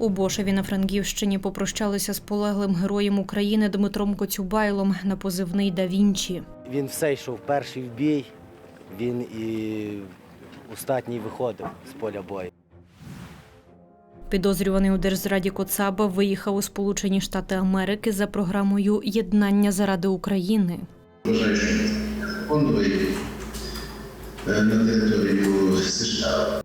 У Бошеві на Франківщині попрощалися з полеглим героєм України Дмитром Коцюбайлом на позивний Да Вінчі. Він все йшов перший в бій, він і остатній виходив з поля бою. Підозрюваний у держзраді Коцаба виїхав у Сполучені Штати Америки за програмою Єднання заради України. Вважаю, що фондовий е, на територію США.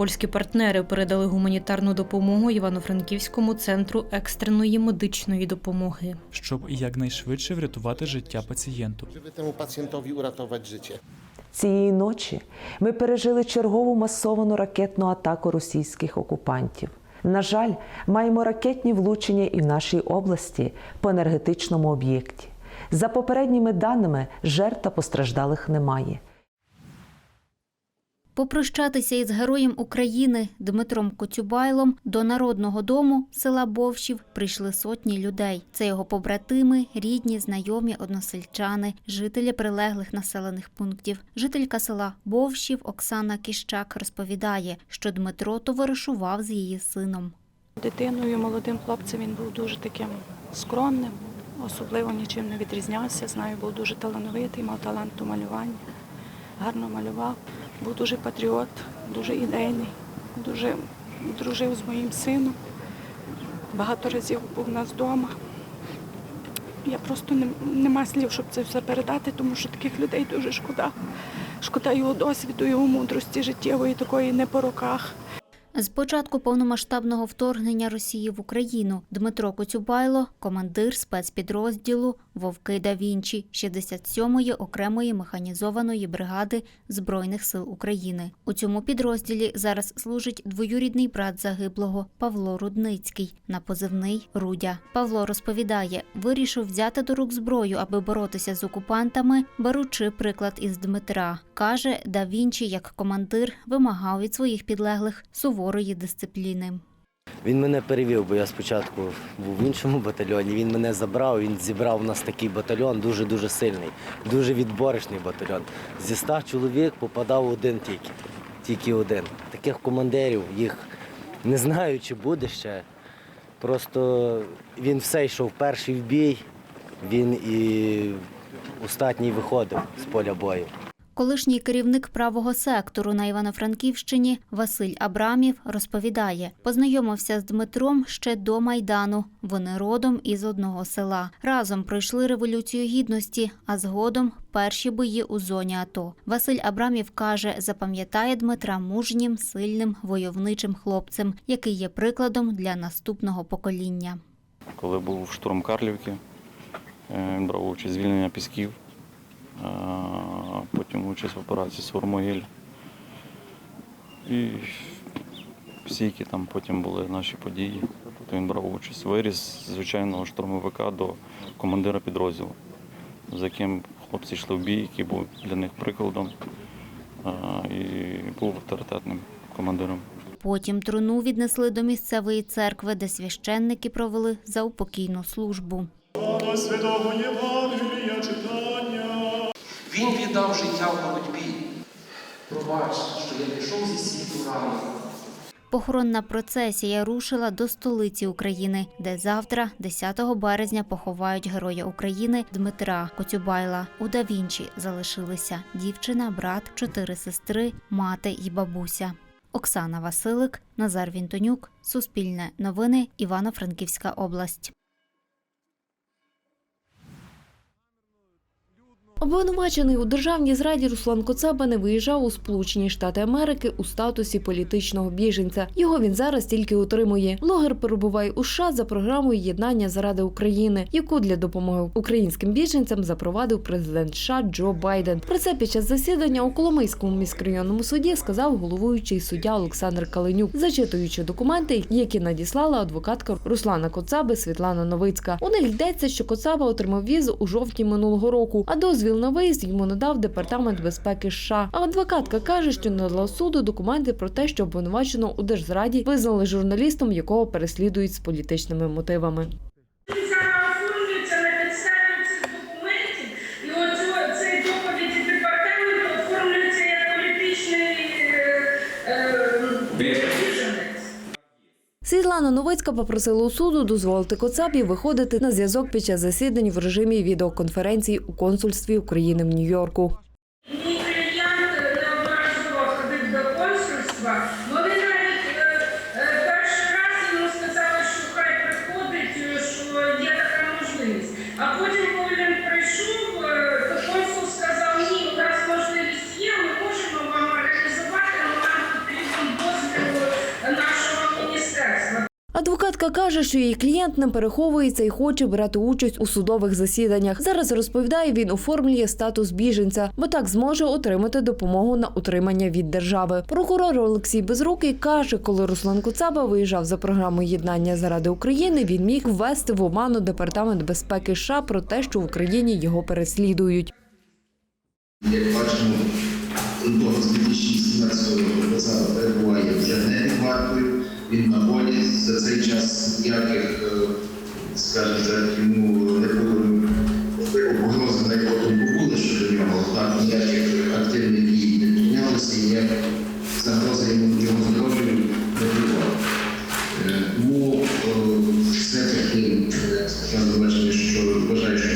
Польські партнери передали гуманітарну допомогу Івано-Франківському центру екстреної медичної допомоги. щоб якнайшвидше врятувати життя пацієнту. temu pacjentowi uratować życie. Цієї ночі ми пережили чергову масовану ракетну атаку російських окупантів. На жаль, маємо ракетні влучення і в нашій області по енергетичному об'єкті. За попередніми даними, жертв та постраждалих немає. Попрощатися із героєм України Дмитром Коцюбайлом до народного дому села Бовщів прийшли сотні людей. Це його побратими, рідні, знайомі, односельчани, жителі прилеглих населених пунктів. Жителька села Бовщів Оксана Кіщак розповідає, що Дмитро товаришував з її сином. Дитиною, молодим хлопцем він був дуже таким скромним, особливо нічим не відрізнявся. Знаю, був дуже талановитий, мав талант у малюванні, гарно малював. Був дуже патріот, дуже ідейний, дуже дружив з моїм сином. Багато разів був у нас вдома. Я просто не, нема слів, щоб це все передати, тому що таких людей дуже шкода. Шкода його досвіду, його мудрості життєвої, такої не по роках. З початку повномасштабного вторгнення Росії в Україну Дмитро Коцюбайло, командир спецпідрозділу Вовки да Вінчі 67-ї окремої механізованої бригади Збройних сил України. У цьому підрозділі зараз служить двоюрідний брат загиблого Павло Рудницький на позивний Рудя. Павло розповідає, вирішив взяти до рук зброю, аби боротися з окупантами, беручи приклад із Дмитра. каже, да Вінчі як командир вимагав від своїх підлеглих суворої дисципліни. Він мене перевів, бо я спочатку був в іншому батальйоні. Він мене забрав, він зібрав у нас такий батальйон, дуже-дуже сильний, дуже відборочний батальйон. Зі ста чоловік попадав один тільки, тільки один. Таких командирів їх не знаю, чи буде ще. Просто він все йшов перший в бій, він і остатній виходив з поля бою. Колишній керівник правого сектору на Івано-Франківщині Василь Абрамів розповідає, познайомився з Дмитром ще до майдану. Вони родом із одного села. Разом пройшли революцію гідності, а згодом перші бої у зоні АТО. Василь Абрамів каже, запам'ятає Дмитра мужнім, сильним, войовничим хлопцем, який є прикладом для наступного покоління. коли був штурм Карлівки, е, він брав участь звільнення пісків, а потім участь в операції Сурмогиль. І всі, які там потім були наші події, то він брав участь. Виріс з звичайного штурмовика до командира підрозділу, з яким хлопці йшли в бій, який був для них прикладом і був авторитетним командиром. Потім труну віднесли до місцевої церкви, де священники провели заупокійну службу. Він віддав життя в боротьбі. Пробач, що я пішов зі світу рано. Похоронна процесія рушила до столиці України, де завтра, 10 березня, поховають героя України Дмитра Коцюбайла. У Давінчі залишилися дівчина, брат, чотири сестри, мати і бабуся. Оксана Василик, Назар Вінтонюк, Суспільне новини, Івано-Франківська область. Обвинувачений у державній зраді Руслан Коцаба не виїжджав у Сполучені Штати Америки у статусі політичного біженця. Його він зараз тільки утримує. Блогер перебуває у США за програмою єднання заради України, яку для допомоги українським біженцям запровадив президент США Джо Байден. Про це під час засідання у Коломийському міськрайонному суді сказав головуючий суддя Олександр Каленюк, зачитуючи документи, які надіслала адвокатка Руслана Коцаби Світлана Новицька. У них йдеться, що Коцаба отримав візу у жовтні минулого року, а дозвіл на виїзд йому надав департамент безпеки США. А адвокатка каже, що надала суду документи про те, що обвинувачено у держзраді визнали журналістом, якого переслідують з політичними мотивами. Світлана Новицька попросила у суду дозволити Коцапі виходити на зв'язок під час засідань в режимі відеоконференції у консульстві України в Нью-Йорку. Мій клієнт неодноразово ходив до консульства. Вони навіть е, е, перший раз йому сказали, що хай приходить, е, що є така можливість. А потім, коли він прийшов, е, то консул сказав, ні, у нас можливість є, ми можемо вам організувати, але нам потрібен дозвіл нашого міністерства. Адвокатка каже, що її клієнт не переховується і хоче брати участь у судових засіданнях. Зараз розповідає, він оформлює статус біженця, бо так зможе отримати допомогу на утримання від держави. Прокурор Олексій Безрукий каже, коли Руслан Куцаба виїжджав за програмою єднання заради України, він міг ввести в оману департамент безпеки США про те, що в Україні його переслідують. Як бачимо, до 2017 ніяких, е, скажімо так, йому не було погрози на його думку були щодо нього, так ніяких активних дій не піднялося, ніяких загрози йому його здоров'ю не було. Тому е, все-таки е, скажу що вважаю, що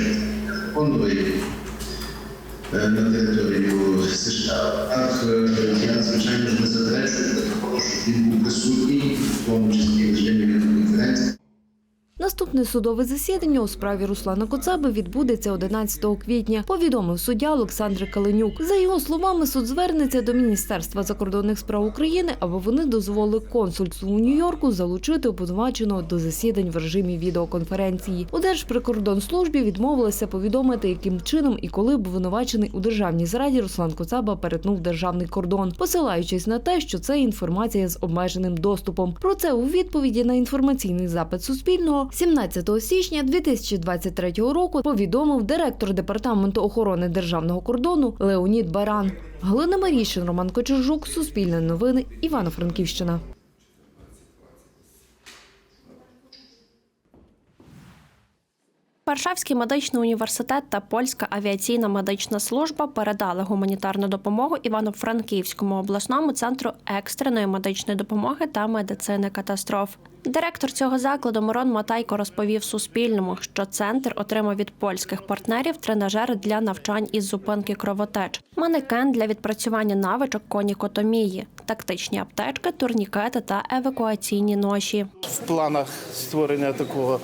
е, на територію США. Так, я звичайно ж не заперечую для щоб він був присутній, в тому числі. Наступне судове засідання у справі Руслана Коцаби відбудеться 11 квітня, повідомив суддя Олександр Каленюк. За його словами, суд звернеться до Міністерства закордонних справ України, аби вони дозволили консульству у Нью-Йорку залучити обвинуваченого до засідань в режимі відеоконференції. У Держприкордонслужбі відмовилися повідомити, яким чином і коли обвинувачений у державній зраді Руслан Коцаба перетнув державний кордон, посилаючись на те, що це інформація з обмеженим доступом. Про це у відповіді на інформаційний запит Суспільного 17 січня 2023 року повідомив директор департаменту охорони державного кордону Леонід Баран. Галина Маріщин, Роман Кочержук, Суспільне новини, Івано-Франківщина. Варшавський медичний університет та польська авіаційна медична служба передали гуманітарну допомогу Івано-Франківському обласному центру екстреної медичної допомоги та медицини катастроф. Директор цього закладу Мирон Матайко розповів Суспільному, що центр отримав від польських партнерів тренажери для навчань із зупинки кровотеч, манекен для відпрацювання навичок конікотомії, тактичні аптечки, турнікети та евакуаційні ноші. В планах створення такого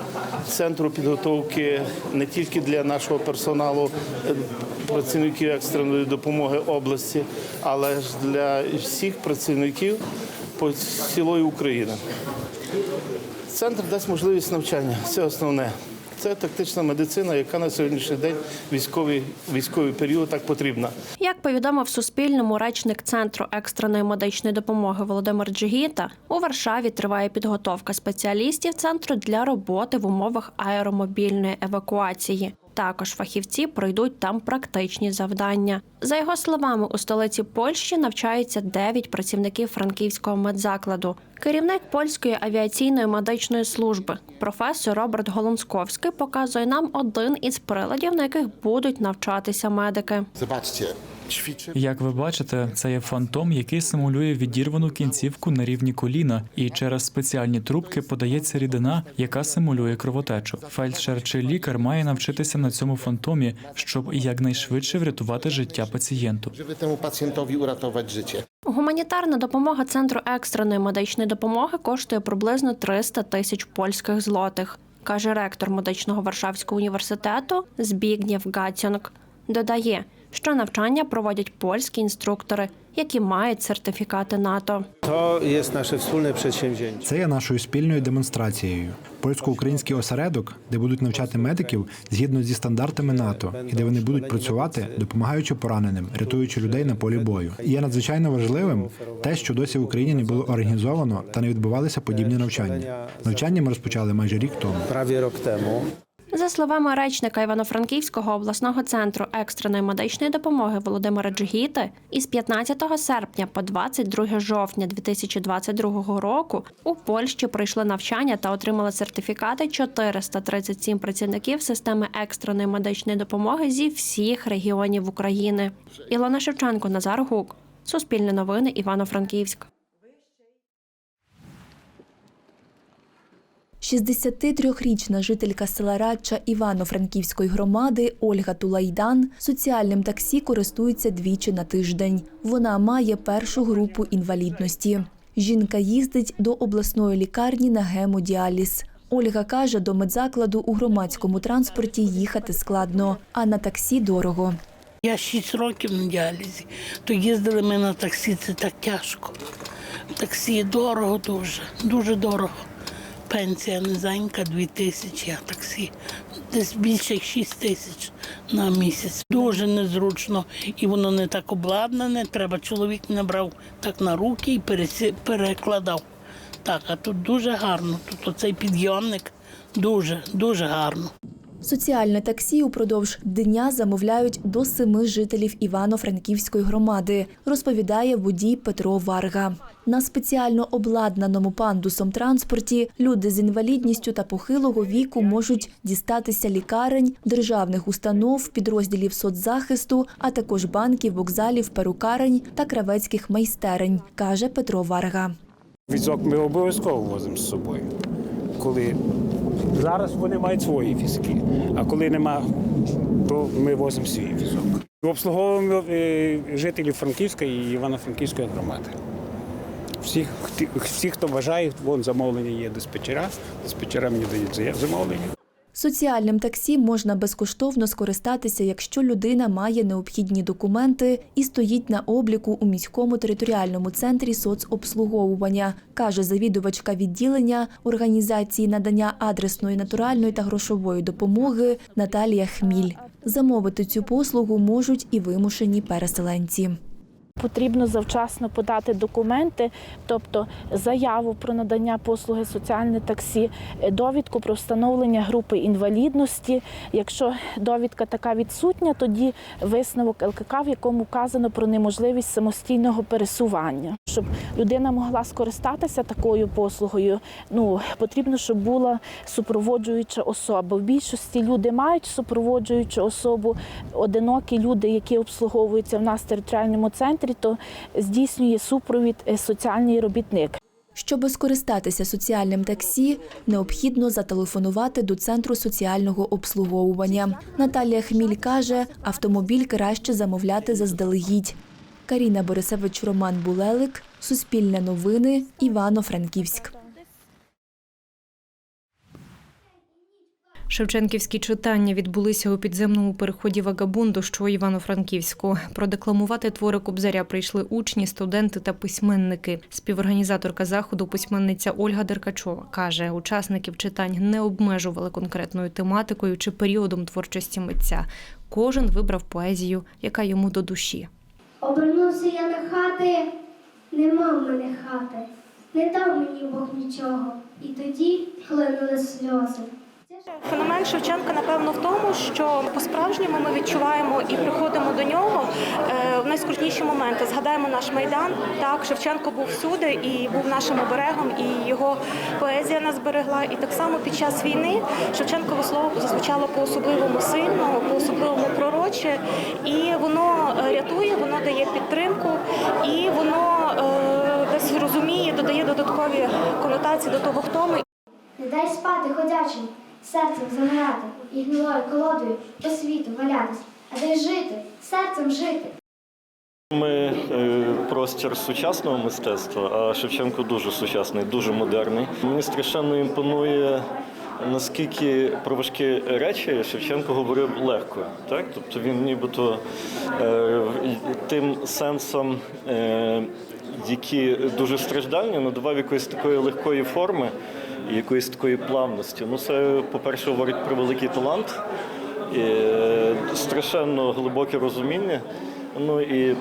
центру підготовки не тільки для нашого персоналу, е, працівників екстреної допомоги області, але ж для всіх працівників по цілої України. Центр дасть можливість навчання. Це основне. Це тактична медицина, яка на сьогоднішній день військовий військовий період так потрібна. Як повідомив Суспільному речник центру екстреної медичної допомоги Володимир Джигіта, у Варшаві триває підготовка спеціалістів центру для роботи в умовах аеромобільної евакуації. Також фахівці пройдуть там практичні завдання. За його словами, у столиці Польщі навчаються 9 працівників франківського медзакладу. Керівник польської авіаційної медичної служби, професор Роберт Голонсковський, показує нам один із приладів, на яких будуть навчатися медики. Ćwiczy Як ви бачите, це є фантом, який симулює відірвану кінцівку на рівні коліна, і через спеціальні трубки подається рідина, яка симулює кровотечу. Фельдшер чи лікар має навчитися на цьому фантомі, щоб якнайшвидше врятувати життя пацієнту. temu pacjentowi uratować życie. Гуманітарна допомога центру екстреної медичної допомоги коштує приблизно 300 тисяч польських злотих, каже ректор медичного Варшавського університету Збігнєв Гацьонг. Додає, що навчання проводять польські інструктори, які мають сертифікати НАТО. To jest nasze wspólne przedsięwzięcie. Це є нашою спільною демонстрацією. Польсько-український осередок, де будуть навчати медиків згідно зі стандартами НАТО, і де вони будуть працювати, допомагаючи пораненим, рятуючи людей на полі бою. І є надзвичайно важливим те, що досі в Україні не було організовано та не відбувалися подібні навчання. Навчання ми розпочали майже рік тому. За словами речника Івано-Франківського обласного центру екстреної медичної допомоги Володимира Джигіти, із 15 серпня по 22 жовтня 2022 року у Польщі пройшли навчання та отримали сертифікати 437 працівників системи екстреної медичної допомоги зі всіх регіонів України. Ілона Шевченко, Назар Гук, Суспільне новини, Івано-Франківськ. 63-річна жителька села Радча Івано-Франківської громади Ольга Тулайдан соціальним таксі користується двічі на тиждень. Вона має першу групу інвалідності. Жінка їздить до обласної лікарні на гемодіаліз. Ольга каже, до медзакладу у громадському транспорті їхати складно, а на таксі дорого. Я 6 років на діалізі, то їздили ми на таксі, це так тяжко. Таксі дорого дуже, дуже дорого. Пенсія низенька, 2 тисячі, а таксі десь більше як 6 тисяч на місяць. Дуже незручно і воно не так обладнане. Треба чоловік набрав так на руки і перекладав. Так, а тут дуже гарно. Тут оцей підйомник дуже, дуже гарно. Соціальне таксі упродовж дня замовляють до семи жителів Івано-Франківської громади, розповідає водій Петро Варга. На спеціально обладнаному пандусом транспорті люди з інвалідністю та похилого віку можуть дістатися лікарень, державних установ, підрозділів соцзахисту, а також банків, вокзалів, перукарень та кравецьких майстерень, каже Петро Варга. Візок ми обов'язково возимо з собою. Коли зараз вони мають свої візки, а коли нема, то ми возимо свій візок. Обслуговуємо е, жителів Франківської і Івано-Франківської громади. Всіх, всі, хто бажає, вон замовлення є диспетчера. Диспетчера мені дають замовлення. Соціальним таксі можна безкоштовно скористатися, якщо людина має необхідні документи і стоїть на обліку у міському територіальному центрі соцобслуговування, каже завідувачка відділення організації надання адресної, натуральної та грошової допомоги Наталія Хміль. Замовити цю послугу можуть і вимушені переселенці. Потрібно завчасно подати документи, тобто заяву про надання послуги соціальне таксі, е, довідку про встановлення групи інвалідності. Якщо довідка така відсутня, тоді висновок ЛКК, в якому вказано про неможливість самостійного пересування. Щоб людина могла скористатися такою послугою, ну потрібно, щоб була супроводжуюча особа. В більшості люди мають супроводжуючу особу, одинокі люди, які обслуговуються в нас в територіальному центрі, то здійснює супровід е, соціальний робітник. Щоби скористатися соціальним таксі, необхідно зателефонувати до центру соціального обслуговування. Наталія Хміль каже, автомобіль краще замовляти заздалегідь. Каріна Борисевич, Роман Булелик, Суспільне новини, Івано-Франківськ. Шевченківські читання відбулися у підземному переході Вагабунду, що Івано-Франківську. Продекламувати твори Кобзаря прийшли учні, студенти та письменники. Співорганізаторка заходу, письменниця Ольга Деркачова, каже, учасників читань не обмежували конкретною тематикою чи періодом творчості митця. Кожен вибрав поезію, яка йому до душі. Обернувся я на хати, нема в мене хати, не дав мені Бог нічого, і тоді хлинули сльози. Феномен Шевченка, напевно, в тому, що по-справжньому ми відчуваємо і приходимо до нього е, в найскрутніші моменти. Згадаємо наш майдан. Так, Шевченко був всюди і був нашим оберегом, і його поезія нас берегла. І так само під час війни Шевченкове слово зазвучало по-особливому сильно, по-особливому пророче, і воно е, рятує, воно дає підтримку, і воно е, десь розуміє, додає додаткові конотації до того, хто ми. Не дай спати ходячим, серцем замирати, і гнилою колодою по світу валятись, а дай жити, серцем жити. Ми е, простір сучасного мистецтва, а Шевченко дуже сучасний, дуже модерний. Мені страшенно імпонує. Наскільки про важкі речі Шевченко говорив легко, так тобто він нібито е, тим сенсом, е, які дуже страждальні, надавав якоїсь такої легкої форми, якоїсь такої плавності. Ну це, по-перше, говорить про великий талант, і, е, страшенно глибоке розуміння. Ну і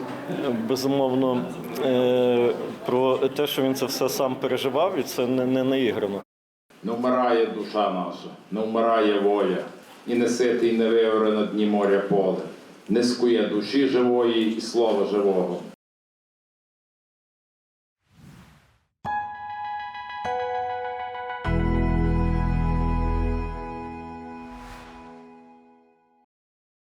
безумовно е, про те, що він це все сам переживав, і це не, не наіграно. Не вмирає душа наша, не вмирає воля, і не сите, і не виоре на дні моря поле, не душі живої і слова живого.